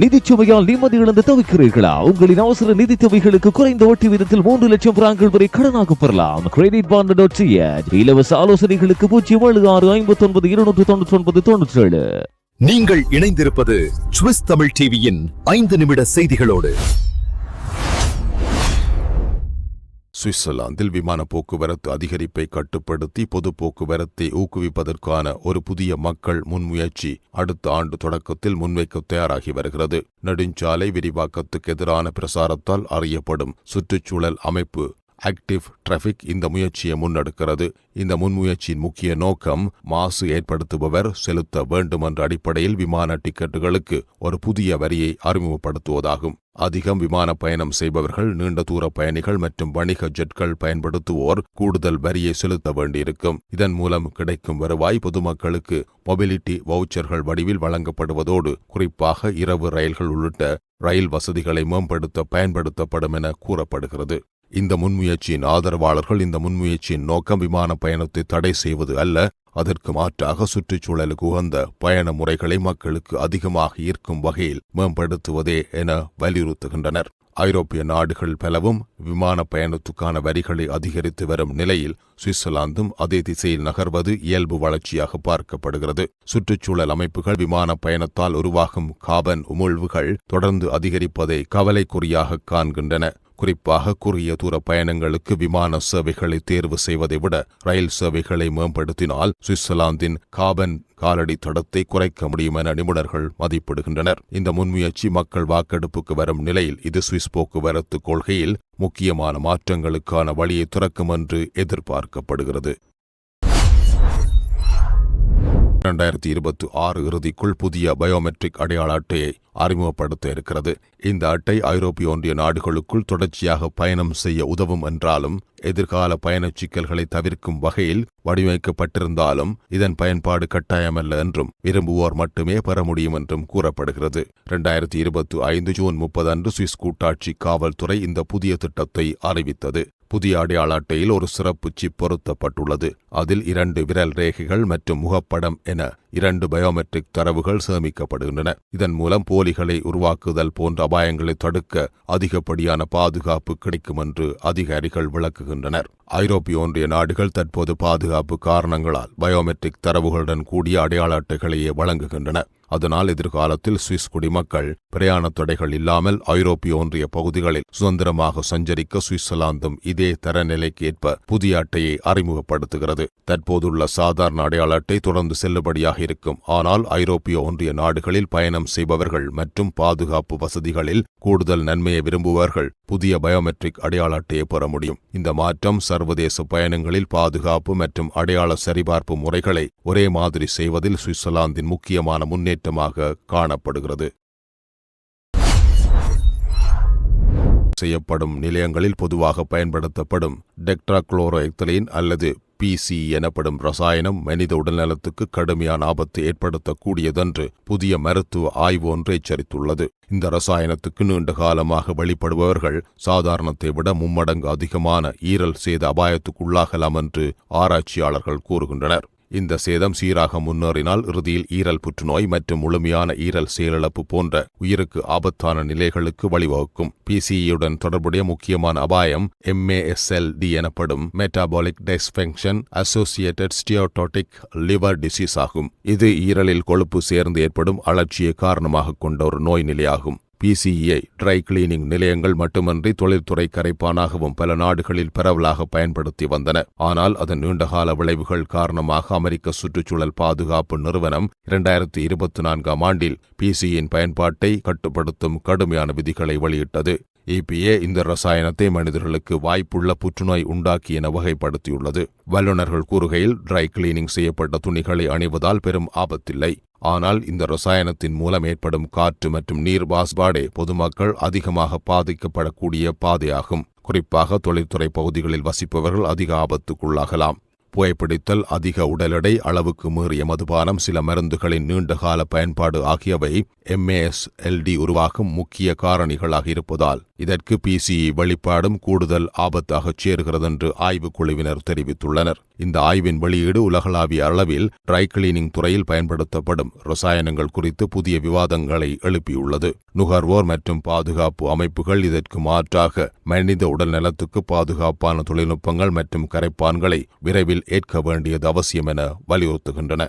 நிதிச்சுமையால் நிம்மதி இழந்து தவிக்கிறீர்களா? உங்களின் அவசர நிதி தொகைகளுக்கு குறைந்த வட்டி விதத்தில் மூன்று லட்சம் பிரான்கள் வரை கடனாக பெறலாம். கிரெடிட் பாண்ட் டாட் இலவச ஆலோசனைகளுக்கு பூஜ்ஜியம் ஏழு ஆறு ஐம்பத்தி ஒன்பது இருநூற்று தொண்ணூற்றி ஒன்பது தொண்ணூற்றி ஏழு நீங்கள் இணைந்திருப்பது சுவிஸ் தமிழ் டிவியின் ஐந்து நிமிட செய்திகளோடு. சுவிட்சர்லாந்தில் விமான போக்குவரத்து அதிகரிப்பை கட்டுப்படுத்தி பொது போக்குவரத்தை ஊக்குவிப்பதற்கான ஒரு புதிய மக்கள் முன்முயற்சி அடுத்த ஆண்டு தொடக்கத்தில் முன்வைக்க தயாராகி வருகிறது. நெடுஞ்சாலை விரிவாக்கத்துக்கு எதிரான பிரசாரத்தால் அறியப்படும் சுற்றுச்சூழல் அமைப்பு ஆக்டிவ் டிராஃபிக் இந்த முயற்சியை முன்னெடுக்கிறது. இந்த முன்முயற்சியின் முக்கிய நோக்கம் மாசு ஏற்படுத்துபவர் செலுத்த வேண்டும் என்ற அடிப்படையில் விமான டிக்கெட்டுகளுக்கு ஒரு புதிய வரியை அறிமுகப்படுத்துவதாகும். அதிகம் விமான பயணம் செய்பவர்கள் நீண்ட தூர பயணிகள் மற்றும் வணிக ஜெட்கள் பயன்படுத்துவோர் கூடுதல் வரியை செலுத்த வேண்டியிருக்கும். இதன் மூலம் கிடைக்கும் வருவாய் பொதுமக்களுக்கு மொபிலிட்டி வவுச்சர்கள் வடிவில் வழங்கப்படுவதோடு குறிப்பாக இரவு ரயில்கள் உள்ளிட்ட ரயில் வசதிகளை மேம்படுத்த பயன்படுத்தப்படும் என கூறப்படுகிறது. இந்த முன்முயற்சியின் ஆதரவாளர்கள் இந்த முன்முயற்சியின் நோக்கம் விமான பயணத்தை தடை செய்வது அல்ல அதற்கு மாற்றாக சுற்றுச்சூழலுக்கு உகந்த பயண முறைகளை மக்களுக்கு அதிகமாக ஈர்க்கும் வகையில் மேம்படுத்துவதே என வலியுறுத்துகின்றனர். ஐரோப்பிய நாடுகள் பலவும் விமான பயணத்துக்கான வரிகளை அதிகரித்து வரும் நிலையில் சுவிட்சர்லாந்தும் அதே திசையில் நகர்வது இயல்பு வளர்ச்சியாக பார்க்கப்படுகிறது. சுற்றுச்சூழல் அமைப்புகள் விமான பயணத்தால் உருவாகும் காபன் உமிழ்வுகள் தொடர்ந்து அதிகரிப்பதை கவலைக்குறியாக காண்கின்றன. குறிப்பாக குறுகிய தூர பயணங்களுக்கு விமான சேவைகளை தேர்வு செய்வதை விட ரயில் சேவைகளை மேம்படுத்தினால் சுவிட்சர்லாந்தின் காபன் காலடி தடத்தை குறைக்க முடியும் என நிபுணர்கள் மதிப்பிடுகின்றனர். இந்த முன்முயற்சி மக்கள் வாக்கெடுப்புக்கு வரும் நிலையில் இது சுவிஸ் போக்குவரத்து கொள்கையில் முக்கியமான மாற்றங்களுக்கான வழியை திறக்கும் என்று எதிர்பார்க்கப்படுகிறது. இரண்டாயிரத்தி இருபத்தி ஆறு இறுதிக்குள் புதிய பயோமெட்ரிக் அடையாள அட்டையை அறிமுகப்படுத்த இருக்கிறது. இந்த அட்டை ஐரோப்பிய ஒன்றிய நாடுகளுக்குள் தொடர்ச்சியாக பயணம் செய்ய உதவும் என்றாலும் எதிர்கால பயணச் சிக்கல்களை தவிர்க்கும் வகையில் வடிவமைக்கப்பட்டிருந்தாலும் இதன் பயன்பாடு கட்டாயமல்ல என்றும் விரும்புவோர் மட்டுமே பெற முடியும் என்றும் கூறப்படுகிறது. இரண்டாயிரத்தி இருபத்தி ஐந்து ஜூன் முப்பது அன்று சுவிஸ் கூட்டாட்சி காவல்துறை இந்த புதிய திட்டத்தை அறிவித்தது. புதிய அடையாள அட்டையில் ஒரு சிறப்பு சிப் பொருத்தப்பட்டுள்ளது. அதில் இரண்டு விரல் ரேகைகள் மற்றும் முகப்படம் என இரண்டு பயோமெட்ரிக் தரவுகள் சேமிக்கப்படுகின்றன. இதன் மூலம் போலிகளை உருவாக்குதல் போன்ற அபாயங்களை தடுக்க அதிகப்படியான பாதுகாப்பு கிடைக்கும் என்று அதிகாரிகள் விளக்குகின்றனர். ஐரோப்பிய ஒன்றிய நாடுகள் தற்போது பாதுகாப்பு காரணங்களால் பயோமெட்ரிக் தரவுகளுடன் கூடிய அடையாள அட்டைகளையே வழங்குகின்றன. அதனால் எதிர்காலத்தில் சுவிஸ் குடிமக்கள் பிரயாண தடைகள் இல்லாமல் ஐரோப்பிய ஒன்றிய பகுதிகளில் சுதந்திரமாக சஞ்சரிக்க சுவிட்சர்லாந்தும் இதே தரநிலைக்கு ஏற்ப புதிய அட்டையை அறிமுகப்படுத்துகிறது. தற்போதுள்ள சாதாரண அடையாள அட்டை தொடர்ந்து செல்லுபடியாக இருக்கும். ஆனால் ஐரோப்பிய ஒன்றிய நாடுகளில் பயணம் செய்பவர்கள் மற்றும் பாதுகாப்பு வசதிகளில் கூடுதல் நன்மையை விரும்புபவர்கள் புதிய பயோமெட்ரிக் அடையாள அட்டையை பெற முடியும். இந்த மாற்றம் சர்வதேச பயணங்களில் பாதுகாப்பு மற்றும் அடையாள சரிபார்ப்பு முறைகளை ஒரே மாதிரி செய்வதில் சுவிட்சர்லாந்தின் முக்கியமான முன்னேற்றமாக காணப்படுகிறது. செய்யப்படும் நிலையங்களில் பொதுவாக பயன்படுத்தப்படும் டெக்ட்ராக்ளோரோஎத்தலின் அல்லது பிசி எனப்படும் ரசாயனம் மனித உடல்நலத்துக்கு கடுமையான ஆபத்தை ஏற்படுத்தக்கூடியதென்று புதிய மருத்துவ ஆய்வு ஒன்று எச்சரித்துள்ளது. இந்த ரசாயனத்துக்கு நீண்ட காலமாக வெளிப்படுபவர்கள் சாதாரணத்தை விட மும்மடங்கு அதிகமான ஈரல் சேத அபாயத்துக்குள்ளாகலாம் என்று ஆராய்ச்சியாளர்கள் கூறுகின்றனர். இந்த சேதம் சீராக முன்னேறினால் இறுதியில் ஈரல் புற்றுநோய் மற்றும் முழுமையான ஈரல் செயலிழப்பு போன்ற உயிருக்கு ஆபத்தான நிலைகளுக்கு வழிவகுக்கும். பிசிஇயுடன் தொடர்புடைய முக்கியமான அபாயம் எம்ஏஎஸ்எல்டி எனப்படும் metabolic dysfunction associated steatotic liver disease ஆகும். இது ஈரலில் கொழுப்பு சேர்ந்து ஏற்படும் அழற்சியை காரணமாக கொண்ட ஒரு நோய் நிலையாகும். பிசிஇஐ ட்ரை கிளீனிங் நிலையங்கள் மட்டுமன்றி தொழில்துறை கரைப்பானாகவும் பல நாடுகளில் பரவலாக பயன்படுத்தி வந்தன. ஆனால் அதன் நீண்டகால விளைவுகள் காரணமாக அமெரிக்க சுற்றுச்சூழல் பாதுகாப்பு நிறுவனம் இரண்டாயிரத்தி இருபத்தி நான்காம் ஆண்டில் பிசியின் பயன்பாட்டை கட்டுப்படுத்தும் கடுமையான விதிகளை வெளியிட்டது. இபிஏ இந்த ரசாயனத்தை மனிதர்களுக்கு வாய்ப்புள்ள புற்றுநோய் உண்டாக்கி என வகைப்படுத்தியுள்ளது. வல்லுநர்கள் கூறுகையில் ட்ரை கிளீனிங் செய்யப்பட்ட துணிகளை அணிவதால் பெரும் ஆபத்தில்லை. ஆனால் இந்த ரசாயனத்தின் மூலம் ஏற்படும் காற்று மற்றும் நீர் மாசுபாடே பொதுமக்கள் அதிகமாக பாதிக்கப்படக்கூடிய பாதையாகும். குறிப்பாக தொழில்துறை பகுதிகளில் வசிப்பவர்கள் அதிக ஆபத்துக்குள்ளாகலாம். புகைப்பிடித்தல் அதிக உடல் அளவுக்கு மீறிய மதுபானம் சில மருந்துகளின் நீண்டகால பயன்பாடு ஆகியவை எம்ஏஎஸ்எல்டி உருவாகும் முக்கிய காரணிகளாக இருப்பதால் இதற்கு பிசிஇ வெளிப்பாடும் கூடுதல் ஆபத்தாகச் சேர்கிறது என்று ஆய்வுக் குழுவினர் தெரிவித்துள்ளனர். இந்த ஆய்வின் வெளியீடு உலகளாவிய அளவில் ட்ரை கிளீனிங் துறையில் பயன்படுத்தப்படும் ரசாயனங்கள் குறித்து புதிய விவாதங்களை எழுப்பியுள்ளது. நுகர்வோர் மற்றும் பாதுகாப்பு அமைப்புகள் இதற்கு மாற்றாக மனித உடல் நலத்துக்கு பாதுகாப்பான தொழில்நுட்பங்கள் மற்றும் கரைப்பான்களை விரைவில் ஏற்க வேண்டியது அவசியம் என வலியுறுத்துகின்றன.